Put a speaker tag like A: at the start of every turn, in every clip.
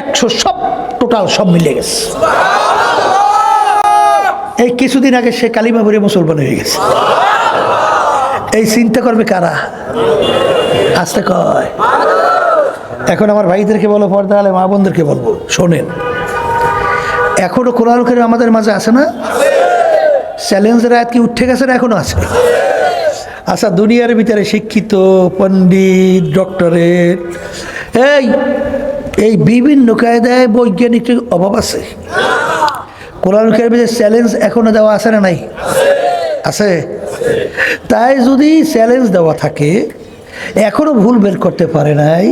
A: একশো সব টোটাল সব মিলে গেছে। এই কিছুদিন আগে সে কালিমা ভরে মুসলমান হয়ে গেছে। এই চিন্তা করবে কারা? আসতে কয়। এখন আমার ভাইদেরকে বলো পর্দা আলে মা বোনদেরকে বলব, শোনেন। এখনও কোরআন করে আমাদের মাঝে আছে না? চ্যালেঞ্জের আয়াত কি উঠে গেছে না এখনও আছে? আচ্ছা দুনিয়ার ভিতরে শিক্ষিত, পণ্ডিত, ডক্টরেট, এই এই বিভিন্ন কায়দায় বৈজ্ঞানিক অভাব আছে। কোরআন কারিমের চ্যালেঞ্জ এখনও দেওয়া আছে না নাই? আছে? তাই যদি চ্যালেঞ্জ দেওয়া থাকে, এখনও ভুল বের করতে পারে নাই,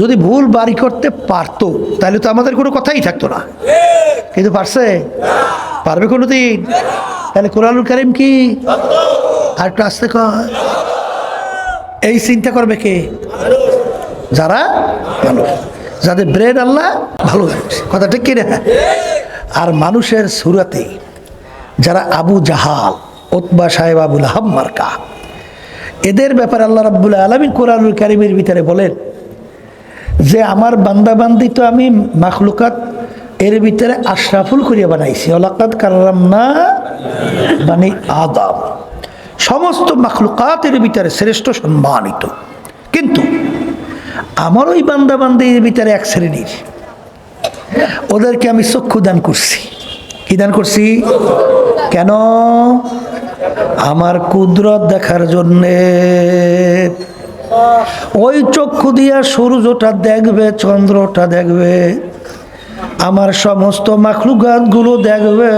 A: যদি ভুল বাড়ি করতে পারতো, তাহলে তো আমাদের কোনো কথাই থাকতো না। কিন্তু পারছে? পারবে কোনো দিন তাহলে কোরআনুল কারিম কি? আর একটু আসতে এই চিন্তা করবে কে? যারা ভালো যাদের ব্রেন আল্লাহ ভালো কথা ঠিক কিনা? আর মানুষের সুরাতে যারা আবু জাহাল ওতবা সাহেব আবুল আহাব মার্কা, এদের ব্যাপারে আল্লাহ রাব্বুল আলমিন কোরআনুল কারিমের ভিতরে বলেন যে, আমার বান্দাবান্দি তো আমি মাখলুকাত এর ভিতরে আশরাফুল করিয়া বানাইছি। অলাকাত কারাম না মানে আদাম। সমস্ত মাখলুকাতের ভিতরে শ্রেষ্ঠ সম্মানিত। কিন্তু আমার ওই বান্দাবান্দির ভিতরে এক শ্রেণির। ওদেরকে আমি চক্ষু দান করছি। কি দান করছি? কেন? আমার কুদরত দেখার জন্যে। ওই চক্ষু দিয়া সূর্যটা দেখবে, চন্দ্রটা দেখবে, আমার সমস্ত মাখলুকাতগুলো দেখবে।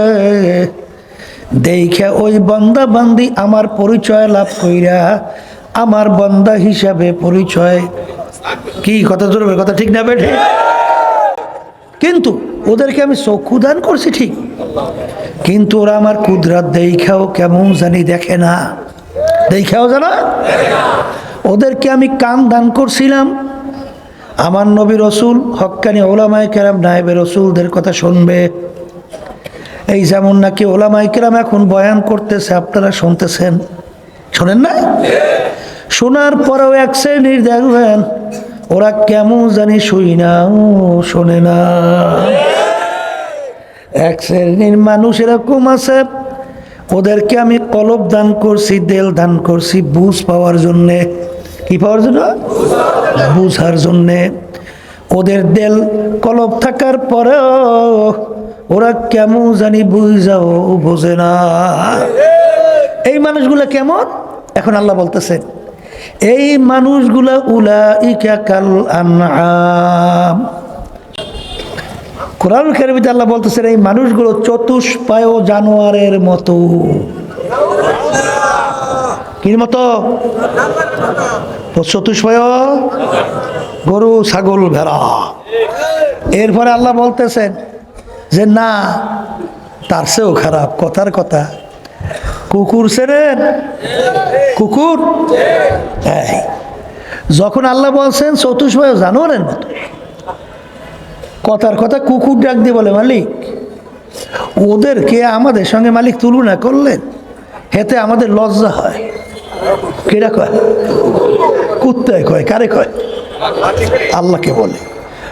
A: দেখে ওই বন্দা বান্দি আমার পরিচয় লাভ কইরা আমার বন্দা হিসাবে পরিচয়। কি কথা ধরবে কথা ঠিক না বেঠে? কিন্তু ওদেরকে আমি চক্ষু দান করছি ঠিক। কিন্তু ওরা আমার কুদরাত দেখাও কেমন জানি দেখে না। দেখাও জানা? ওদেরকে আমি কান দান করছিলাম। আমার নবী রসুল, হক্কানি ওলামাই কেরাম, নায়েবে রসুলদের কথা শুনবে। এই যেমন নাকি ওলামাই কেরাম এখন বয়ান করতেছে, আপনারা শুনতেছেন। শোনেন না? শোনার পরেও এক শ্রেণির দেখবেন, ওরা কেমন জানি শুই না, শোনে না। এক শ্রেণির মানুষ এরকম আছে, ওদেরকে আমি কলব দান করছি, দেল দান করছি বুঝ পাওয়ার জন্যে। কি পাওয়ার জন্য? বুঝার জন্যে। ওদের দেল কলব থাকার পরেও ওরা কেমন জানি বুঝাও, বোঝে না। এই মানুষগুলো কেমন? এখন আল্লাহ বলতেছেন এই মানুষগুলা উলা ইকা কাল আনআম। কোরআন কারিমিতে আল্লাহ বলতেছেন, এই মানুষগুলো চতুষ্পায় জানোয়ারের মতো। কির মতো? চতুষ্পায় গরু, ছাগল, ভেড়া। এরপরে আল্লাহ বলতেছেন যে, না, তার চেয়েও খারাপ, কথার কথা। কুকুর সেরেন কুকুর? যখন আল্লাহ বলছেন চতুষ্পায় জানোয়ারের মতো। কথার কথা কুকুর ডাক দিয়ে বলে, মালিক, ওদেরকে আমাদের সঙ্গে মালিক তুলনা করলেন, হেতে আমাদের লজ্জা হয়। কেটা কয়? কুত্তায় কয়, কারে কয়? আল্লাহকে বলে।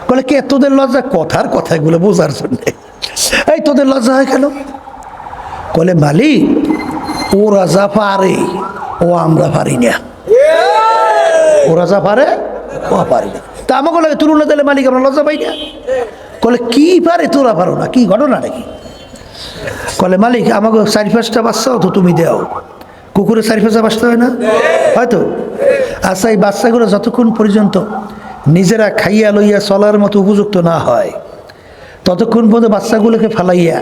A: বলে, কে, তোদের লজ্জা? কথার কথা এগুলো বোঝার জন্যে। এই, তোদের লজ্জা হয় কেন? বলে, মালিক ওরা যা পারে, ও আমরা পারি না। ওরা যা পারে, ও পারি না। তা আমাকে লাগে তুলনা দিলে মালিক, আমরা লজ্জা পাই না? কলে, কি পারে, তোরা পারো না, কি ঘটনা নাকি? কলে, মালিক, আমাকে চারি পাঁচটা বাচ্চাও তো তুমি দেও। কুকুরের চারি পাঁচটা বাচ্চা হয় না? হয়তো। আচ্ছা এই বাচ্চাগুলো যতক্ষণ পর্যন্ত নিজেরা খাইয়া লইয়া চলার মতো উপযুক্ত না হয়, ততক্ষণ পর্যন্ত বাচ্চাগুলোকে ফালাইয়া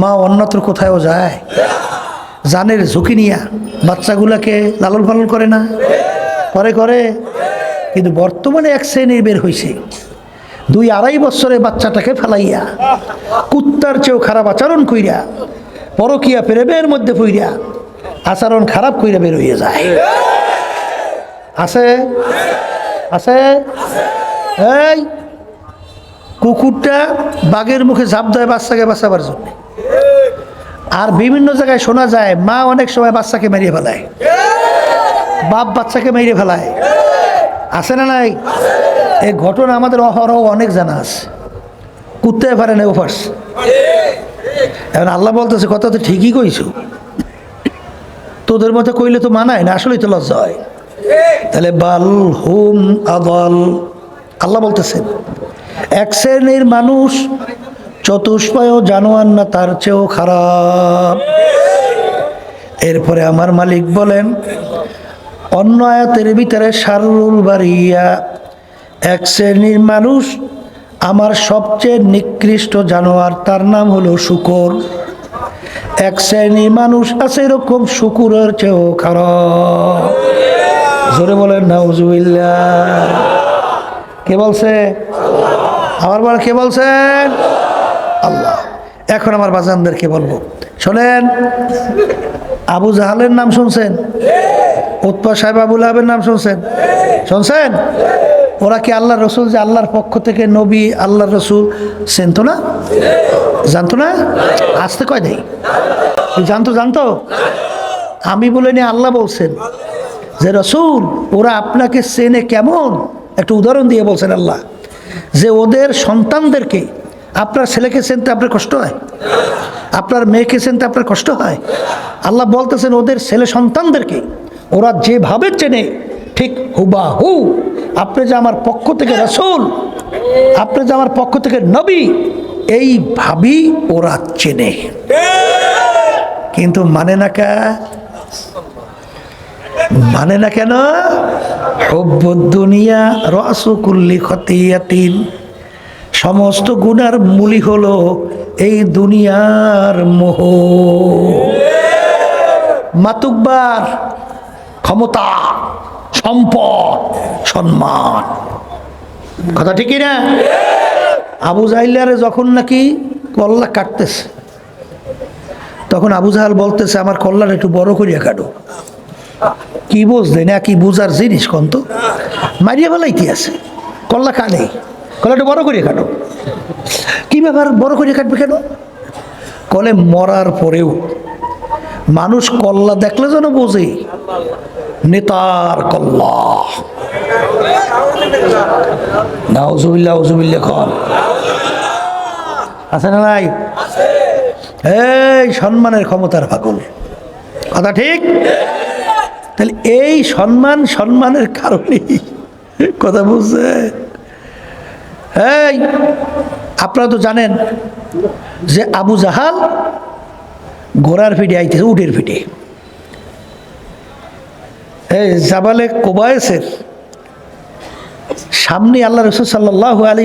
A: মা অন্যত্র কোথায়ও যায়। জানের ঝুঁকি নিয়া বাচ্চাগুলোকে লালন পালন করে না? করে করে। কিন্তু বর্তমানে এক শ্রেণির বের হয়েছে দুই আড়াই বছরে বাচ্চাটাকে ফেলাইয়া, কুত্তার চেয়েও খারাপ আচরণ কইরা, পরকিয়া প্রেমের মধ্যে পইরা, আচরণ খারাপ কইরা বের হয়ে যায়। আছে? আছে? এই কুকুরটা বাঘের মুখে ঝাঁপ দেয় বাচ্চাকে বাঁচাবার জন্য। আর বিভিন্ন জায়গায় শোনা যায়, মা অনেক সময় বাচ্চাকে মেরিয়ে ফেলায়। বাপ বাচ্চাকে মেরে ফেলায়। আছে না নাই? এই ঘটনা আমাদের অহরহ অনেক জানা আছে। কুত্তে পারে না ওফার্স এখন আল্লাহ বলতেছে, কথা তো ঠিকই কইছো। তোদের মতো কইলে তো মানায় না, আসলেই তো লজ্জা হয়। তাহলে বাল হুম আদল। আল্লাহ বলতেছেন, এক শ্রেণির মানুষ চতুষ্পয় জানোয়ার না, তার চেয়েও খারাপ। এরপরে আমার মালিক বলেন, অন্য আয়াতের ভিতরে সারুল বাড়িয়া এক শ্রেণির মানুষ, আমার সবচেয়ে নিকৃষ্ট জানোয়ার, তার নাম হলো শুকর। এক শ্রেণির মানুষ আছে এরকম, শুকুরের চেয়েও খারাপ। জোরে বলেন নাউজুবিল্লা কে বলছে? আমার বলে কে বলছেন? আল্লাহ। এখন আমার বাজানদেরকে বলব, শোনেন, আবু জাহালের নাম শুনছেন? উৎপা সাহেব আবুল আহেবের নাম শুনছেন? শুনছেন? ওরা কি আল্লাহ রসুল যে আল্লাহর পক্ষ থেকে নবী আল্লাহ রসুল? চেনতো না? জানতো না? আসতে কয় নেই? জানতো জানতো? আমি বলে বলিনি আল্লাহ বলছেন যে, রসুল, ওরা আপনাকে চেনে কেমন? একটা উদাহরণ দিয়ে বলছেন আল্লাহ, যে ওদের সন্তানদেরকে আপনার ছেলেকে চেনতে আপনার কষ্ট হয়? আপনার মেয়েকে চেনতে আপনার কষ্ট হয়? আল্লাহ বলতেছেন, ওদের ছেলে সন্তানদেরকে ওরা যেভাবে চেনে, ঠিক হুবা হু আপনি যে আমার পক্ষ থেকে রসুল, আপনি যে আমার পক্ষ থেকে নবী এইভাবেই ওরা চেনে। কিন্তু মানে না কা? মানে না কেন? হব্বুদ দুনিয়া রসুকুল্লি খতিয়াতিন। সমস্ত গুণার মূলই হলো এই দুনিয়ার মোহ। মাতুকবার ক্ষমতা, সম্পদ, সম্মান। কথা ঠিকই না আবু জাহিলারে যখন নাকি কল্লা কাটতেছে, তখন আবু জাহাল বলতেছে, আমার কল্লার একটু বড় করিয়া কাটো। কি বুঝলে না? কি বুঝার জিনিস কন্ত মারিয়া বেলা আছে? কল্লা কাটে। কল্লাটা বড় করিয়া কাটো। কি ব্যাপার? বড় করিয়া কাটবে কেন? কলে মরার পরেও মানুষ কল্লা দেখলে যেন বোঝে, নেতার কল্লা। উজুবিল্লা আছে নাই? এই সম্মানের ক্ষমতার ফাকুল কথা ঠিক? তাহলে এই সম্মান সম্মানের কারণেই কথা বুঝছে এই, আপনারা তো জানেন যে আবু জাহাল ঘোড়ার পিঠে আইতেছে, উটের পিঠে। এই জাবালে কোবায়েসের সামনে আল্লাহ রসুল সাল্লাহ আলী